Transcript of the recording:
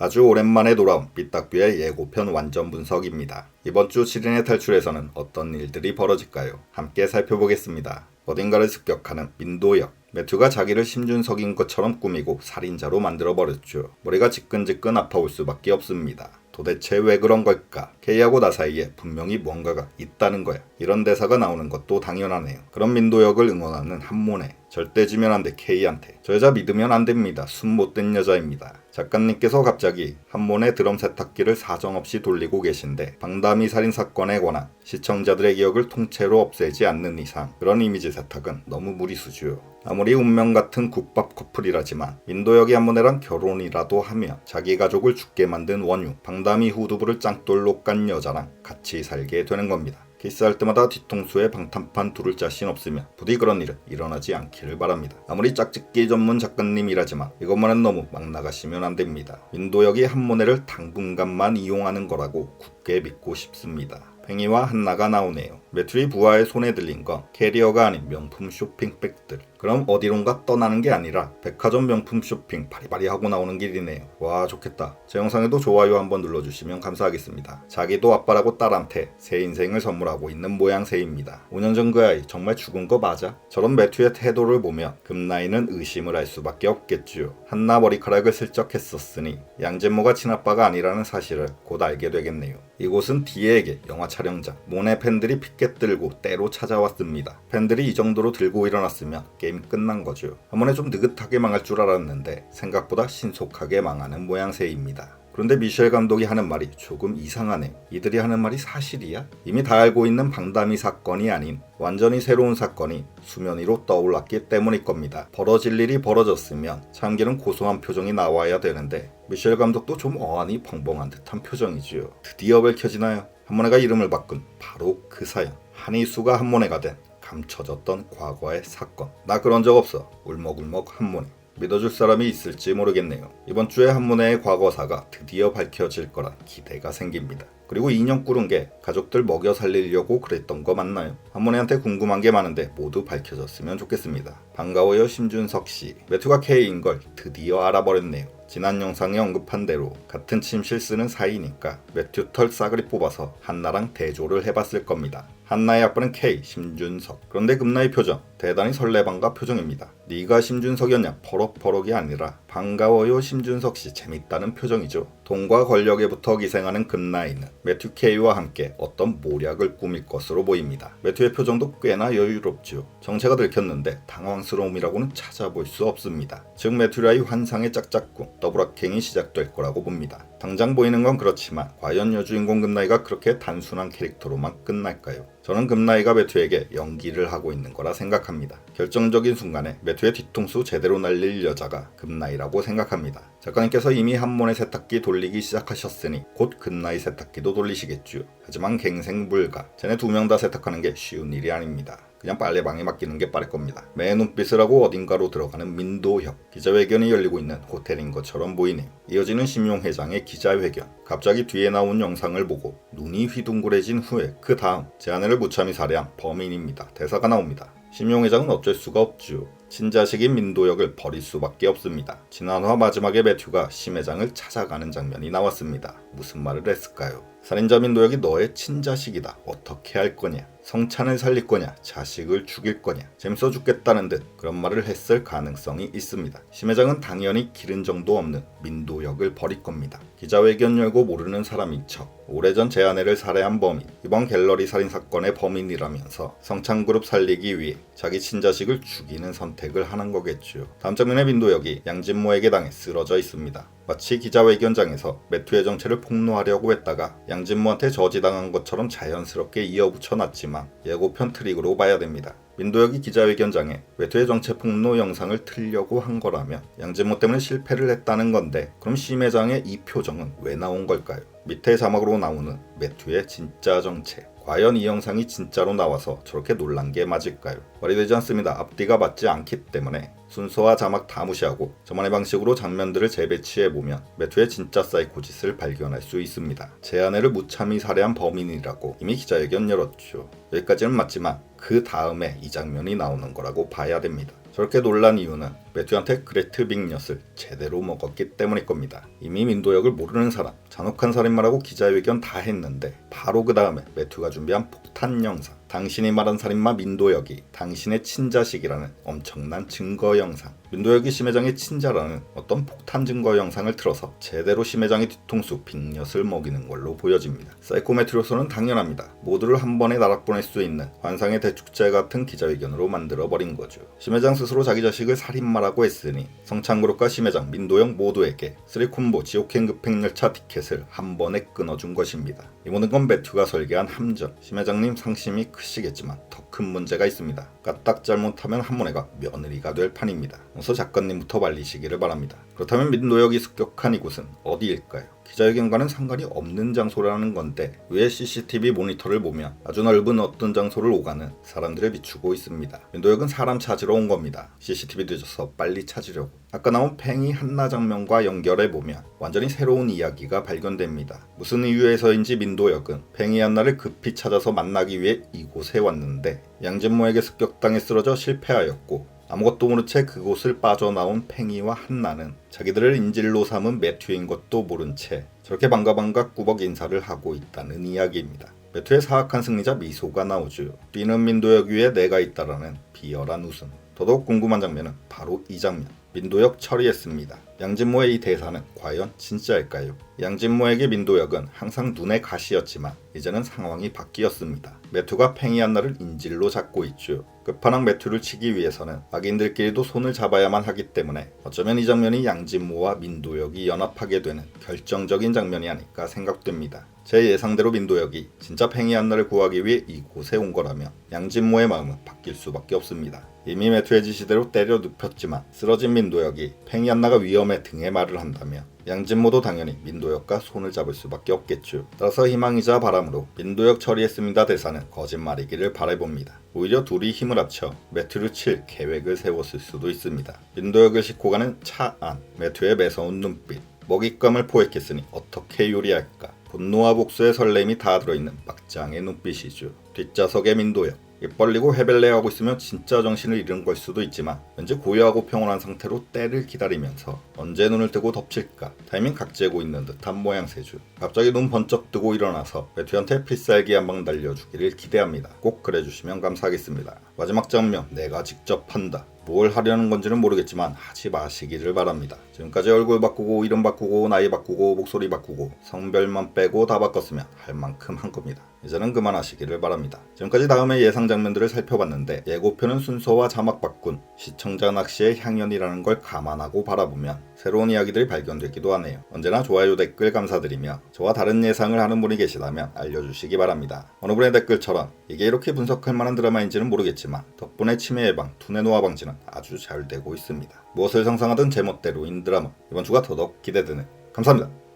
아주 오랜만에 돌아온 삐딱뷰의 예고편 완전 분석입니다. 이번 주 7인의 탈출에서는 어떤 일들이 벌어질까요? 함께 살펴보겠습니다. 어딘가를 습격하는 민도역. 매튜가 자기를 심준석인 것처럼 꾸미고 살인자로 만들어버렸죠. 머리가 지끈지끈 아파올 수밖에 없습니다. 도대체 왜 그런 걸까? K하고 나 사이에 분명히 뭔가가 있다는 거야. 이런 대사가 나오는 것도 당연하네요. 그런 민도역을 응원하는 한모네. 절대 지면 안 돼 K한테. 저 여자 믿으면 안 됩니다. 숨 못 된 여자입니다. 작가님께서 갑자기 한몬의 드럼 세탁기를 사정없이 돌리고 계신데 방담이 살인 사건에 관한 시청자들의 기억을 통째로 없애지 않는 이상 그런 이미지 세탁은 너무 무리수죠. 아무리 운명 같은 국밥 커플이라지만 민도역이 한모네랑 결혼이라도 하면 자기 가족을 죽게 만든 원유 방담이 후두부를 짱돌로 깐 여자랑 같이 살게 되는 겁니다. 키스할 때마다 뒤통수에 방탄판 두를 자신 없으면 부디 그런 일은 일어나지 않기를 바랍니다. 아무리 짝짓기 전문 작가님이라지만 이것만은 너무 막 나가시면 안 됩니다. 민도역이 한모네를 당분간만 이용하는 거라고 굳게 믿고 싶습니다. 팽이와 한나가 나오네요. 매트리 부하의 손에 들린 건 캐리어가 아닌 명품 쇼핑백들. 그럼 어디론가 떠나는 게 아니라 백화점 명품 쇼핑 바리바리 하고 나오는 길이네요. 와 좋겠다. 제 영상에도 좋아요 한번 눌러주시면 감사하겠습니다. 자기도 아빠라고 딸한테 새 인생을 선물하고 있는 모양새입니다. 5년 전 그 아이 정말 죽은 거 맞아? 저런 매튜의 태도를 보면 금나이는 의심을 할 수밖에 없겠지요. 한나 머리카락을 슬쩍 했었으니 양재모가 친아빠가 아니라는 사실을 곧 알게 되겠네요. 이곳은 디에게 영화 촬영장. 모네 팬들이 피켓 들고 때로 찾아왔습니다. 팬들이 이 정도로 들고 일어났으면 게임 끝난 거죠. 한 번에 좀 느긋하게 망할 줄 알았는데 생각보다 신속하게 망하는 모양새입니다. 그런데 미셸 감독이 하는 말이 조금 이상하네. 이들이 하는 말이 사실이야? 이미 다 알고 있는 방담이 사건이 아닌 완전히 새로운 사건이 수면 위로 떠올랐기 때문일 겁니다. 벌어질 일이 벌어졌으면 참기는 고소한 표정이 나와야 되는데 미셸 감독도 좀 어안이 벙벙한 듯한 표정이지요. 드디어 밝혀지나요? 한모네가 이름을 바꾼 바로 그 사연. 한이수가 한모네가 된 감춰졌던 과거의 사건. 나 그런 적 없어. 울먹울먹 한모네. 믿어줄 사람이 있을지 모르겠네요. 이번 주에 한문의 과거사가 드디어 밝혀질 거란 기대가 생깁니다. 그리고 2년 꾸른 게 가족들 먹여 살리려고 그랬던 거 맞나요? 한문혜한테 궁금한 게 많은데 모두 밝혀졌으면 좋겠습니다. 반가워요 심준석 씨. 매튜가 K인 걸 드디어 알아버렸네요. 지난 영상에 언급한 대로 같은 침실 쓰는 사이니까 매튜 털 싸그리 뽑아서 한나랑 대조를 해봤을 겁니다. 한나의 아빠는 K, 심준석. 그런데 금나의 표정, 대단히 설레방가 표정입니다. 네가 심준석이었냐? 버럭버럭이 아니라 반가워요 심준석 씨 재밌다는 표정이죠. 돈과 권력에 붙어 기생하는 금나이는 매튜 K와 함께 어떤 모략을 꾸밀 것으로 보입니다. 매튜의 표정도 꽤나 여유롭죠. 정체가 들켰는데 당황스러움이라고는 찾아볼 수 없습니다. 즉 매튜라의 환상의 짝짝꿍, 더블악행이 시작될 거라고 봅니다. 당장 보이는 건 그렇지만 과연 여주인공 금나이가 그렇게 단순한 캐릭터로만 끝날까요? 저는 금나이가 매튜에게 연기를 하고 있는 거라 생각합니다. 결정적인 순간에 매튜의 뒤통수 제대로 날릴 여자가 금나이라고 생각합니다. 작가님께서 이미 한문의 세탁기 돌리기 시작하셨으니 곧 금나이 세탁기도 돌리시겠죠. 하지만 갱생 불가. 쟤네 두 명 다 세탁하는 게 쉬운 일이 아닙니다. 그냥 빨래방에 맡기는 게 빠를 겁니다. 매 눈빛을 하고 어딘가로 들어가는 민도혁. 기자회견이 열리고 있는 호텔인 것처럼 보이네요. 이어지는 심용 회장의 기자회견. 갑자기 뒤에 나온 영상을 보고 눈이 휘둥그레진 후에 그 다음 제 아내를 무참히 살해한 범인입니다. 대사가 나옵니다. 심용 회장은 어쩔 수가 없죠. 친자식인 민도역을 버릴 수밖에 없습니다. 지난화 마지막에 매튜가 심 회장을 찾아가는 장면이 나왔습니다. 무슨 말을 했을까요? 살인자 민도역이 너의 친자식이다. 어떻게 할 거냐? 성찬을 살릴 거냐? 자식을 죽일 거냐? 재밌어 죽겠다는 듯 그런 말을 했을 가능성이 있습니다. 심 회장은 당연히 기른 정도 없는 민도역을 버릴 겁니다. 기자회견 열고 모르는 사람인 척 오래전 제 아내를 살해한 범인 이번 갤러리 살인 사건의 범인이라면서 성창그룹 살리기 위해 자기 친자식을 죽이는 선 택을 하는 거겠죠. 다음 장면의 민도역이 양진모에게 당해 쓰러져 있습니다. 마치 기자회견장에서 매투의 정체를 폭로하려고 했다가 양진모한테 저지당한 것처럼 자연스럽게 이어붙여 놨지만 예고편 트릭으로 봐야 됩니다. 민도혁이 기자회견장에 외투의 정체 폭로 영상을 틀려고 한 거라면 양진모 때문에 실패를 했다는 건데 그럼 심 회장의 이 표정은 왜 나온 걸까요? 밑에 자막으로 나오는 매튜의 진짜 정체 과연 이 영상이 진짜로 나와서 저렇게 놀란 게 맞을까요? 말이 되지 않습니다. 앞뒤가 맞지 않기 때문에 순서와 자막 다 무시하고 저만의 방식으로 장면들을 재배치해 보면 매투의 진짜 사이코짓을 발견할 수 있습니다. 제 아내를 무참히 살해한 범인이라고 이미 기자회견 열었죠. 여기까지는 맞지만 그 다음에 이 장면이 나오는 거라고 봐야 됩니다. 저렇게 놀란 이유는 매튜한테 그레트 빅엿을 제대로 먹었기 때문일 겁니다. 이미 민도역을 모르는 사람, 잔혹한 살인마라고 기자회견 다 했는데 바로 그 다음에 매튜가 준비한 폭탄 영상, 당신이 말한 살인마 민도역이 당신의 친자식이라는 엄청난 증거 영상, 민도역이 심회장의 친자라는 어떤 폭탄 증거 영상을 틀어서 제대로 심회장의 뒤통수 빅엿을 먹이는 걸로 보여집니다. 사이코메트로서는 당연합니다. 모두를 한 번에 나락보낼 수 있는 환상의 대축제 같은 기자회견으로 만들어버린 거죠. 심회장 스스로 자기 자식을 살인마라고 했으니 성창그룹과 심회장, 민도영 모두에게 쓰리콤보 지옥행 급행열차 티켓을 한 번에 끊어준 것입니다. 이 모든 건 매튜가 설계한 함정. 심회장님 상심이 크시겠지만 더 큰 문제가 있습니다. 까딱 잘못하면 한문회가 며느리가 될 판입니다. 어서 작가님부터 말리시기를 바랍니다. 그렇다면 민노역이 습격한 이곳은 어디일까요? 기자회견과는 상관이 없는 장소라는 건데 왜 CCTV 모니터를 보면 아주 넓은 어떤 장소를 오가는 사람들을 비추고 있습니다. 민도역은 사람 찾으러 온 겁니다. CCTV 늦어서 빨리 찾으려고. 아까 나온 팽이 한나 장면과 연결해 보면 완전히 새로운 이야기가 발견됩니다. 무슨 이유에서인지 민도역은 팽이 한나를 급히 찾아서 만나기 위해 이곳에 왔는데 양진모에게 습격당해 쓰러져 실패하였고 아무것도 모른 채 그곳을 빠져나온 팽이와 한나는 자기들을 인질로 삼은 매튜인 것도 모른 채 저렇게 반가반가 꾸벅 인사를 하고 있다는 이야기입니다. 매튜의 사악한 승리자 미소가 나오죠. 뛰는 민도역 위에 내가 있다라는 비열한 웃음. 더더욱 궁금한 장면은 바로 이 장면. 민도역 처리했습니다. 양진모의 이 대사는 과연 진짜일까요? 양진모에게 민도역은 항상 눈의 가시였지만 이제는 상황이 바뀌었습니다. 매튜가 팽이 한나를 인질로 잡고 있죠. 끝판왕 매튜를 치기 위해서는 악인들끼리도 손을 잡아야만 하기 때문에 어쩌면 이 장면이 양진모와 민도역이 연합하게 되는 결정적인 장면이 아닐까 생각됩니다. 제 예상대로 민도역이 진짜 팽이 한나를 구하기 위해 이곳에 온 거라면 양진모의 마음은 바뀔 수밖에 없습니다. 이미 매튜의 지시대로 때려 눕혔지만 쓰러진 민도역이 팽이 한나가 위험해 등의 말을 한다면 양진모도 당연히 민도역과 손을 잡을 수밖에 없겠죠. 따라서 희망이자 바람으로 민도역 처리했습니다 대사는 거짓말이기를 바라봅니다. 오히려 둘이 힘을 합쳐 매튜를 칠 계획을 세웠을 수도 있습니다. 민도역을 싣고 가는 차 안, 매튜의 매서운 눈빛, 먹잇감을 포획했으니 어떻게 요리할까? 분노와 복수의 설렘이 다 들어있는 막장의 눈빛이죠. 뒷좌석의 민도역. 입 벌리고 헤벨레하고 있으면 진짜 정신을 잃은 걸 수도 있지만 왠지 고요하고 평온한 상태로 때를 기다리면서 언제 눈을 뜨고 덮칠까 타이밍 각재고 있는 듯한 모양새죠. 갑자기 눈 번쩍 뜨고 일어나서 매튜한테 필살기 한 방 날려주기를 기대합니다. 꼭 그래주시면 감사하겠습니다. 마지막 장면 내가 직접 한다. 뭘 하려는 건지는 모르겠지만 하지 마시기를 바랍니다. 지금까지 얼굴 바꾸고 이름 바꾸고 나이 바꾸고 목소리 바꾸고 성별만 빼고 다 바꿨으면 할 만큼 한 겁니다. 이제는 그만하시기를 바랍니다. 지금까지 다음의 예상 장면들을 살펴봤는데 예고편은 순서와 자막 바꾼 시청자 낚시의 향연이라는 걸 감안하고 바라보면 새로운 이야기들이 발견되기도 하네요. 언제나 좋아요 댓글 감사드리며 저와 다른 예상을 하는 분이 계시다면 알려주시기 바랍니다. 어느 분의 댓글처럼 이게 이렇게 분석할 만한 드라마인지는 모르겠지만 덕분에 치매 예방, 두뇌 노화 방지는 아주 잘 되고 있습니다. 무엇을 상상하든 제멋대로인 드라마 이번 주가 더더욱 기대되는 감사합니다.